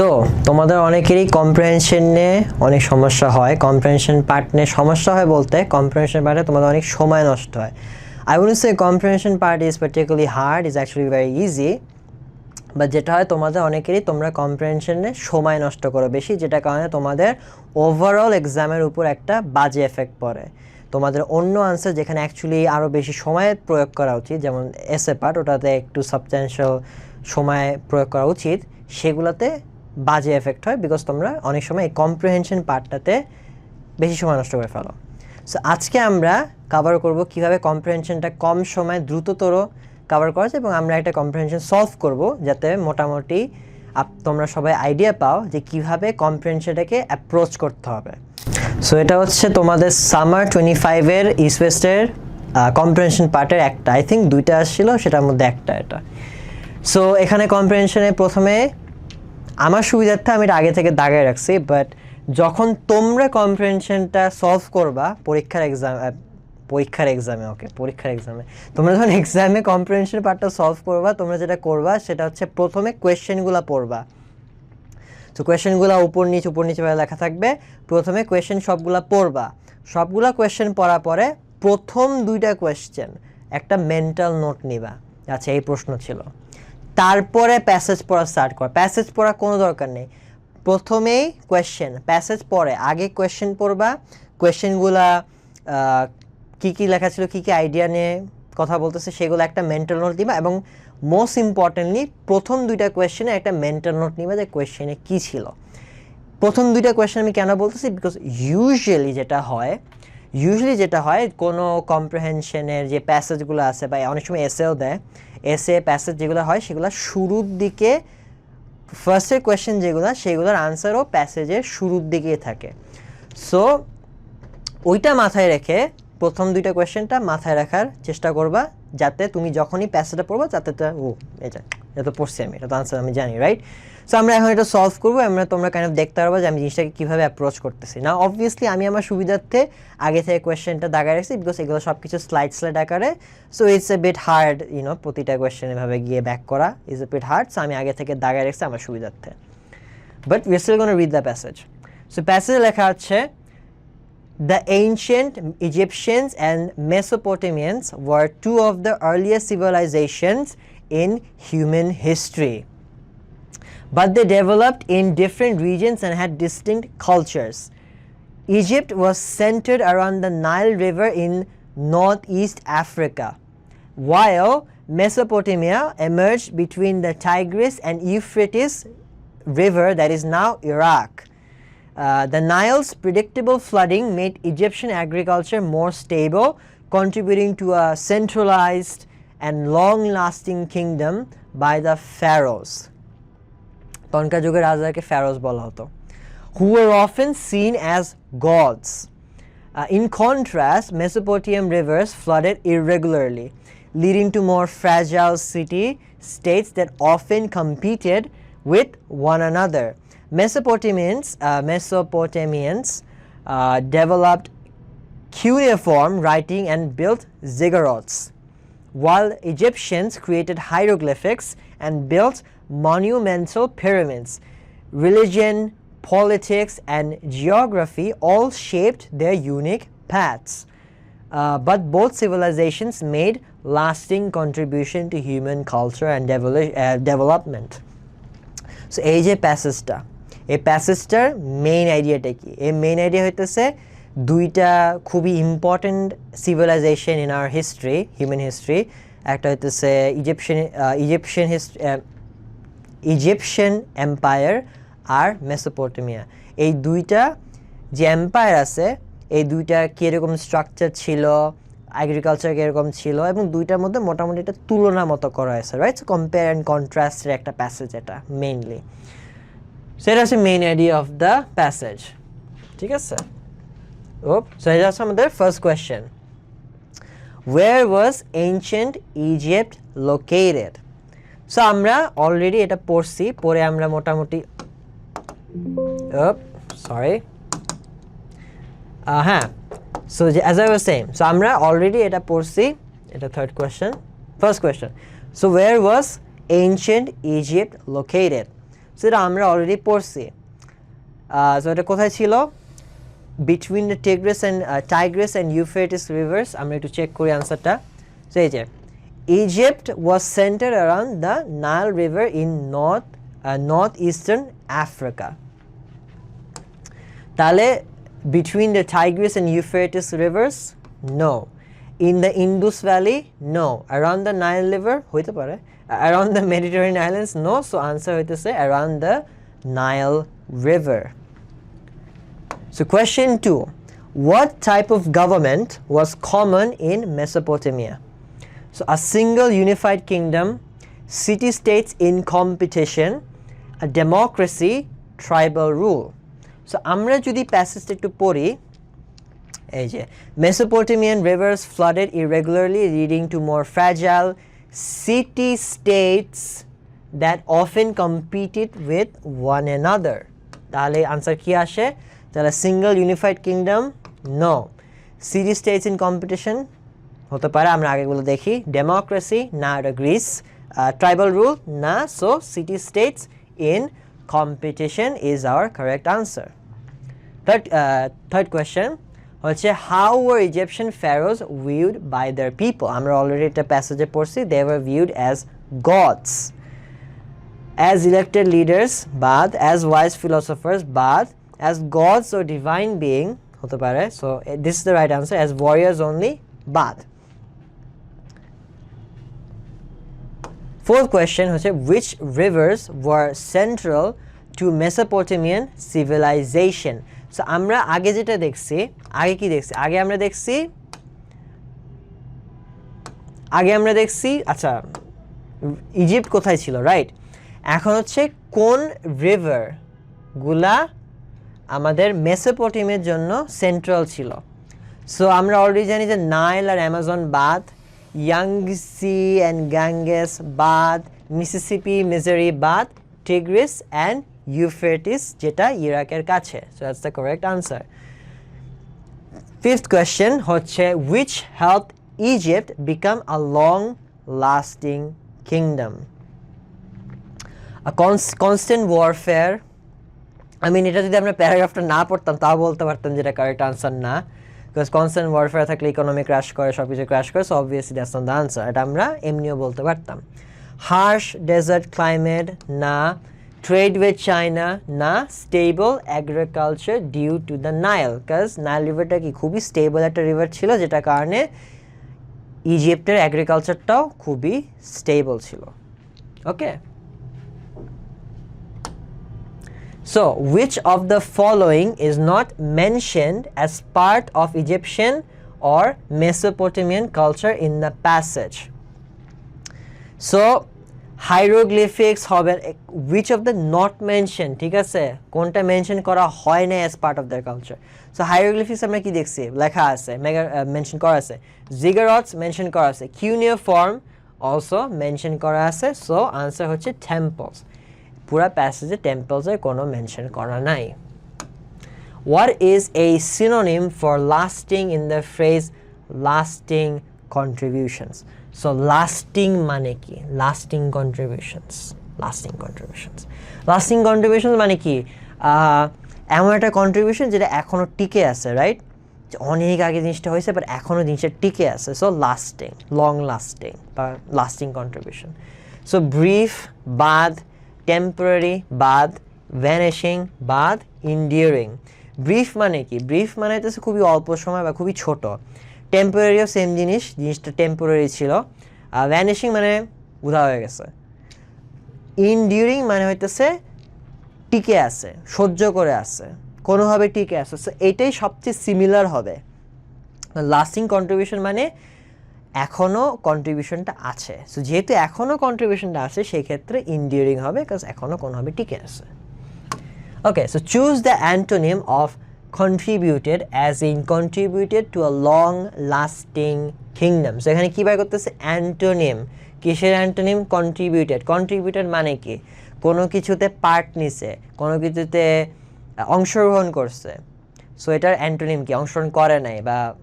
তো তোমাদের অনেকেরই কম্প্রেহেনশন নিয়ে অনেক সমস্যা হয়। কম্প্রেহেনশন পার্ট নিয়ে সমস্যা হয় বলতে কম্প্রেহেনশন পার্টে তোমাদের অনেক সময় নষ্ট হয়। I will say comprehension part is particularly hard is actually very easy বা যেটা হয় তোমাদের অনেকেরই তোমরা কম্প্রেহেনশনে সময় নষ্ট করো বেশি যেটা কারণে তোমাদের ওভারঅল এক্সামের উপর একটা বাজে এফেক্ট পড়ে। তোমাদের অন্য আনসার যেখানে অ্যাকচুয়ালি আরও বেশি সময় প্রয়োগ করা উচিত, যেমন এসএ পার্ট ওটাতে একটু সাবস্ট্যান্সিয়াল সময় প্রয়োগ করা উচিত, সেগুলোতে বাজে এফেক্ট হয় বিকজ তোমরা অনেক সময় এই কম্প্রিহেনশন পার্টটাতে বেশি সময় নষ্ট করে ফেলো। সো আজকে আমরা কভার করব কীভাবে কম্প্রিহেনশনটা কম সময় দ্রুততর কভার করা যায় এবং আমরা একটা কম্প্রিহেনশন সলভ করব যাতে মোটামুটি তোমরা সবাই আইডিয়া পাও যে কীভাবে কম্প্রিহেনশনটাকে অ্যাপ্রোচ করতে হবে। সো এটা হচ্ছে তোমাদের সামার টোয়েন্টি ফাইভের ইস্ট ওয়েস্টের কম্প্রিহেনশন পার্টের একটা। আই থিঙ্ক দুইটা আসছিল, সেটার মধ্যে একটা এটা। সো এখানে কম্প্রিহেনশনে প্রথমে আমার সুবিধার্থে আমি আগে থেকে দাগায় রাখছি বাট যখন তোমরা কম্প্রিহেনশনটা সলভ করবা, পরীক্ষার এক্সাম পরীক্ষার এক্সামে ওকে পরীক্ষার এক্সামে তোমরা যখন এক্সামে কম্প্রিহেনশন পার্টটা সলভ করবা, তোমরা যেটা করবা, সেটা হচ্ছে প্রথমে কোয়েশ্চেনগুলো পড়বা। তো কোয়েশ্চেনগুলো উপর নিচ, উপর নিচে লেখা থাকবে, প্রথমে কোয়েশ্চেন সবগুলা পড়বা। সবগুলা কোয়েশ্চেন পড়ার পরে প্রথম দুইটা কোয়েশ্চেন একটা মেন্টাল নোট নিবা। আচ্ছা এই প্রশ্ন ছিল। তারপরে প্যাসেজ পড়া স্টার্ট কর। প্যাসেজ পড়া কোনো দরকার নেই। প্রথমেই কোয়েশ্চেন প্যাসেজ পড়ে আগে কোয়েশ্চেন পড়বা। কোয়েশ্চেনগুলা কী কী লেখা ছিল, কী কী আইডিয়া নিয়ে কথা বলতেছে, সেগুলো একটা মেন্টাল নোট দিবা এবং মোস্ট ইম্পর্টেন্টলি প্রথম দুইটা কোয়েশ্চেনে একটা মেন্টাল নোট নিবা যে কোয়েশ্চেনে কী ছিল। প্রথম দুইটা কোয়েশ্চেন আমি কেন বলতেছি? বিকজ ইউজুয়ালি যেটা হয় ইউজুয়ালি যেটা হয় কোনো কম্প্রিহেনশনের যে প্যাসেজগুলো আছে বা অনেক সময় এসেও দেয় এসে প্যাসেজ যেগুলো হয়, সেগুলো শুরুর দিকে ফার্স্টের কোয়েশ্চেন যেগুলো, সেগুলোর আনসারও প্যাসেজের শুরুর দিকেই থাকে। সো ওইটা মাথায় রেখে প্রথম দুইটা কোয়েশ্চেনটা মাথায় রাখার চেষ্টা করবা, যাতে তুমি যখনই প্যাসেজটা পড়বা যাতে তো, ও এটা এটা তো পড়ছি আমি, এটা তো আনসার আমি জানি রাইট সো আমরা এখন এটা সলভ করব, আমরা তোমরা কাইন্ড অফ দেখতে পারব যে আমি জিনিসটাকে কীভাবে অ্যাপ্রোচ করতেছি। না অবভিয়াসলি আমি আমার সুবিধার্থে আগে থেকে কোয়েশ্চেনটা দাগায় রাখছি বিকজ এগুলো সব কিছু স্লাইড স্লাইড আকারে so it's a bit hard you know প্রতিটা কোয়েশ্চেন এভাবে গিয়ে ব্যাক করা is a bit hard so আমি আগে থেকে দাগায় রাখছি আমার সুবিধার্থে। But we still gonna read the passage so passage লেখা আছে, The ancient Egyptians and Mesopotamians were two of the earliest civilizations in human history. But they developed in different regions and had distinct cultures. Egypt was centered around the Nile River in northeast Africa, while Mesopotamia emerged between the Tigris and Euphrates River, that is now Iraq. Uh, the Nile's predictable flooding made Egyptian agriculture more stable, contributing to a centralized and long lasting kingdom by the pharaohs. তনকা যুগের রাজাকে ফ্যারোস বলা হতো who were often seen as gods. Uh, in contrast, Mesopotamian rivers flooded irregularly, leading to more fragile city states that often competed with one another. Mesopotamians, uh, Mesopotamians uh, developed cuneiform writing and built ziggurats, while Egyptians created hieroglyphics and built monumental pyramids. Religion, politics, and geography all shaped their unique paths. Uh, but both civilizations made lasting contribution to human culture and devolu- uh, development. So এই যে প্যাসেজটা এই প্যাসেজটার main আইডিয়াটা কি এই main idea হইতেছে দুইটা খুবই important civilization in our history human history একটা হইতেছে Egyptian Egyptian history Egyptian empire আর মেসোপটেমিয়া এই দুইটা যে এম্পায়ার আছে, এই দুইটা কীরকম স্ট্রাকচার ছিল অ্যাগ্রিকালচার কীরকম ছিল, এবং দুইটার মধ্যে মোটামুটি একটা তুলনা মতো করা হয়েছে রাইট কম্পেয়ার অ্যান্ড কন্ট্রাস্টের একটা প্যাসেজ এটা মেইনলি সেটা হচ্ছে main idea of the passage ঠিক আছে? সো এটা হচ্ছে আমাদের first question where was ancient Egypt located so আমরা অলরেডি এটা পড়ছি পরে আমরা মোটামুটি সরি হ্যাঁ so as I was same so আমরা অলরেডি এটা পড়ছি, এটা third question first question so where was ancient Egypt located সেটা আমরা অলরেডি পড়ছি. সো এটা কোথায় ছিল? Between the Tigris and Tigris and Euphrates rivers আমরা একটু চেক করি আনসারটা সো এই যে Egypt was centre around the Nile river in north north eastern Africa তাহলে between the Tigris and Euphrates rivers no in the Indus valley no around the Nile river হইতে পারে around the Mediterranean islands no so answer হইতেছে around the Nile river So question two, what type of government was common in Mesopotamia? So a single unified kingdom, city-states in competition, a democracy, tribal rule. So আমরা যদি প্যাসেজটা একটু পড়ি এই যে Mesopotamian rivers flooded irregularly leading to more fragile city-states that often competed with one another. তাহলে answer কি আসে তাহলে single unified kingdom no city states in competition হতে পারে, আমরা আগেগুলো দেখি। ডেমোক্রেসি না, এটা গ্রিস ট্রাইবাল রুল না so city states in competition is our correct answer third third question হচ্ছে how were Egyptian pharaohs viewed by their people আমরা অলরেডি একটা প্যাসেজে পড়ছি they were viewed as gods as elected leaders, বাদ, as wise philosophers, বাদ as gods or divine being হতে পারে eh, this is the right answer as warriors only বাদ fourth question হচ্ছে which rivers were central to Mesopotamian civilization so আমরা আগে যেটা দেখছি আগে কি দেখছি আগে আমরা দেখছি আগে আমরা দেখছি আচ্ছা ইজিপ্ট কোথায় ছিল রাইট এখন হচ্ছে কোন রিভারগুলা আমাদের মেসোপটেমের জন্য সেন্ট্রাল ছিল। সো আমরা অলরেডি জানি যে নাইল আর অ্যামাজন বাদ ইয়াংসি অ্যান্ড গ্যাঙ্গেস বাদ মিসিসিপি মিজারি বাদ টিগ্রিস অ্যান্ড ইউফ্রেটিস যেটা ইরাকের কাছে। So that's the correct answer fifth question হচ্ছে which help Egypt become a long lasting kingdom constant warfare I mean এটা যদি আমরা প্যারাগ্রাফটা না পড়তাম, তাও বলতে পারতাম যেটা কারেক্ট আনসার না। বিকজ কনস্ট্যান্ট ওয়ারফেয়ার থাকলে ইকোনমি ক্র্যাশ করে সব কিছু ক্র্যাশ করে so obviously that's not the answer এটা আমরা এমনিও বলতে পারতাম। হার্শ ডেজার্ট ক্লাইমেট না। ট্রেড উইথ চায়না না। Stable agriculture due to the Nile because Nile রিভারটা কি খুবই স্টেবল একটা রিভার ছিল, যেটা কারণে ইজিপ্টের অ্যাগ্রিকালচারটাও খুবই স্টেবল ছিল। ওকে So, which of the following is not mentioned as part of Egyptian or Mesopotamian culture in the passage? So, hieroglyphics হবে which of the not mentioned ঠিক আছে কোনটা মেনশন করা হয় না as part of their culture so hieroglyphics আমরা কি দেখছি লেখা আছে মেগা মেনশন করা আছে জিগারটস মেনশন করা আছে কিউনিওফর্ম অলসো মেনশন করা আছে সো আনসার হচ্ছে টেম্পলস পুরা প্যাসেজে টেম্পলসের কোনো মেনশন করা নাই। What is a synonym for lasting in the phrase lasting contributions so lasting মানে কি? Lasting contributions lasting contributions lasting contributions মানে কি? এমন একটা কন্ট্রিবিউশন যেটা এখনও টিকে আছে রাইট অনেক আগে জিনিসটা হয়েছে বাট এখনও জিনিসটা টিকে আছে। সো লাস্টিং লং লাস্টিং বা লাস্টিং কন্ট্রিবিউশন সো ব্রিফ বাদ টেম্পোরারি বাদ ভ্যানিশিং বাদ ইন্ডিয়ারিং ব্রিফ মানে কি? ব্রিফ মানে হচ্ছে খুবই অল্প সময় বা খুবই ছোট। টেম্পোরারিও সেম জিনিস, জিনিসটা টেম্পোরারি ছিল। আর ভ্যানিশিং মানে উধা হয়ে গেছে। ইনডিউরিং মানে হইতেছে টিকে আছে, সহ্য করে আছে, কোনোভাবে টিকে আছে। সো এটাই সবচেয়ে সিমিলার হবে। লাস্টিং কন্ট্রিবিউশন মানে এখনও কন্ট্রিবিউশনটা আছে। সো যেহেতু এখনও কন্ট্রিবিউশনটা আছে সেই ক্ষেত্রে ইনডিউরিং হবে বিকজ এখনও কোনোভাবে টিকে আছে। Okay so choose the antonym of contributed as in contributed to a long lasting kingdom. So, এখানে কি করতেছে? অ্যান্টোনিম কিসের অ্যান্টোনিম কন্ট্রিবিউটেড কন্ট্রিবিউটেড মানে কি? কোনো কিছুতে পার্ট নিছে, কোনো কিছুতে অংশগ্রহণ করছে। সো এটার অ্যান্টোনিম কি? অংশগ্রহণ করে নাই বা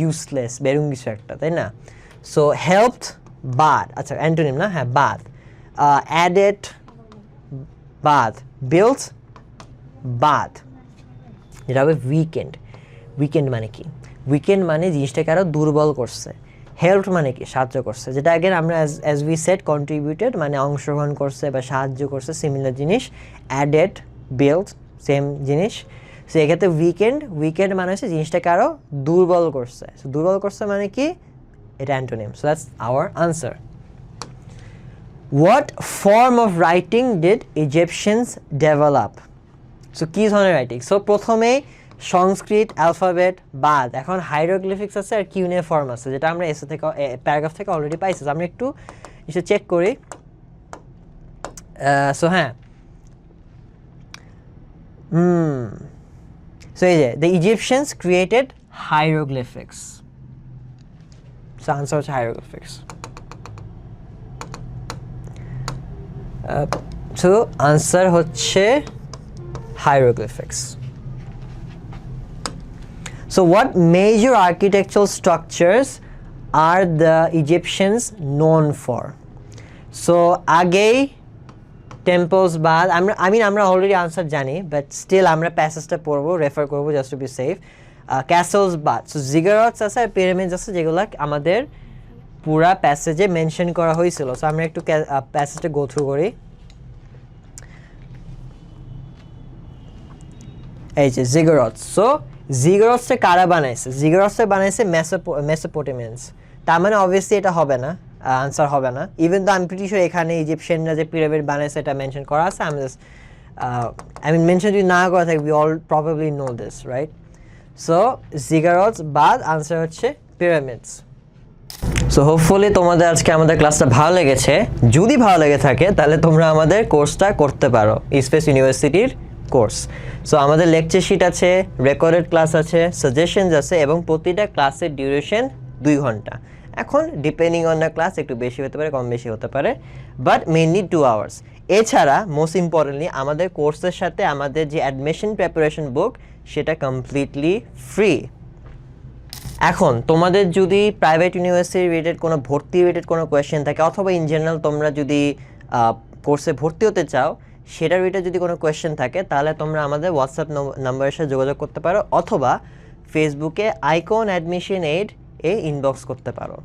ইউজলেস বেরুম কিছু একটা তাই না? সো হেল্পড বাদ আচ্ছা অ্যান্টোনিম না? হ্যাঁ বাদ অ্যাডেড বাদ বিলস বাদ যেটা হবে উইকেন্ড উইকেন্ড মানে কি? উইকেন্ড মানে জিনিসটাকে আরও দুর্বল করছে। হেল্প মানে কি? সাহায্য করছে। যেটা আগে আমরা অ্যাজ উই সেট কন্ট্রিবিউটেড মানে অংশগ্রহণ করছে বা সাহায্য করছে সিমিলার জিনিস। অ্যাডেড বিল্ড সেম জিনিস। সো এক্ষেত্রে উইকেন্ড উইকেন্ড মানে হচ্ছে জিনিসটাকে আরও দুর্বল করছে। সো দুর্বল করছে মানে কি? এটা antonym. So that's our answer what form of writing did Egyptians develop so কী ধরনের রাইটিং সো প্রথমেই সংস্কৃত অ্যালফাবেট বাদ। এখন হাইরোগ্লিফিক্স আছে আর কিউনে ফর্ম আছে, যেটা আমরা এসে থেকে প্যারাগ্রাফ থেকে অলরেডি পাইছি। আমরা একটু এসে চেক করি। সো হ্যাঁ। সো এই যে the Egyptians created hieroglyphics so answer হচ্ছে হাইরোগ্লিফিক্স সো আনসার হচ্ছে hieroglyphics. So, what major architectural structures are the Egyptians known for? So, আগেই টেম্পলস বাদ আমরা আই মিন আমরা অলরেডি আনসার জানি বাট স্টিল আমরা প্যাসেজটা পড়ব রেফার করব just to be safe castles বাদ সো জিগারটস আছে আর পিরামিডস আছে যেগুলো আমাদের পুরা প্যাসেজে মেনশন করা হয়েছিল। সো আমরা একটু প্যাসেজটা গো থ্রু করি। এই যে জিগরটস সো জিগরটসটা কারা বানাইছে? জিগরটসটা বানাইছে মেসোপোটেমিয়ান্স তার মানে অবভিয়াসলি এটা হবে না। আনসার হবে না। ইভেন তো আমি প্রিটি শিওর এখানে ইজিপশিয়ানরা যে পিরামিড বানাইছে, এটা মেনশন করা আছে আমি জাস্ট আই মিন মেনশন যদি না করা থাকে we all probably know this right so ziggurats বাদ আনসার হচ্ছে পিরামিডস সো হোপফুলি তোমাদের আজকে আমাদের ক্লাসটা ভালো লেগেছে। যদি ভালো লেগে থাকে, তাহলে তোমরা আমাদের কোর্সটা করতে পারো স্পেস ইউনিভার্সিটির কোর্স সো আমাদের লেকচার শিট আছে রেকর্ডেড ক্লাস আছে সাজেশনস আছে, এবং প্রতিটা ক্লাসের ডিউরেশন দুই ঘণ্টা। এখন ডিপেন্ডিং অন দ্য ক্লাস একটু বেশি হতে পারে, কম বেশি হতে পারে বাট মেনলি টু আওয়ার্স এছাড়া মোস্ট ইম্পর্টেন্টলি আমাদের কোর্সের সাথে আমাদের যে অ্যাডমিশন প্রিপারেশন বুক সেটা কমপ্লিটলি ফ্রি এখন, তোমাদের যদি প্রাইভেট ইউনিভার্সিটি রিলেটেড কোনো, ভর্তি রিলেটেড কোনো কোয়েশ্চেন থাকে, অথবা ইন জেনারেল তোমরা যদি কোর্সে ভর্তি হতে চাও, সেটার রিলেটেড যদি কোনো কোয়েশ্চেন থাকে, তাহলে তোমরা আমাদের হোয়াটসঅ্যাপ নাম্বারের সাথে যোগাযোগ করতে পারো, অথবা ফেসবুকে আইকন অ্যাডমিশন এইড এ ইনবক্স করতে পারো।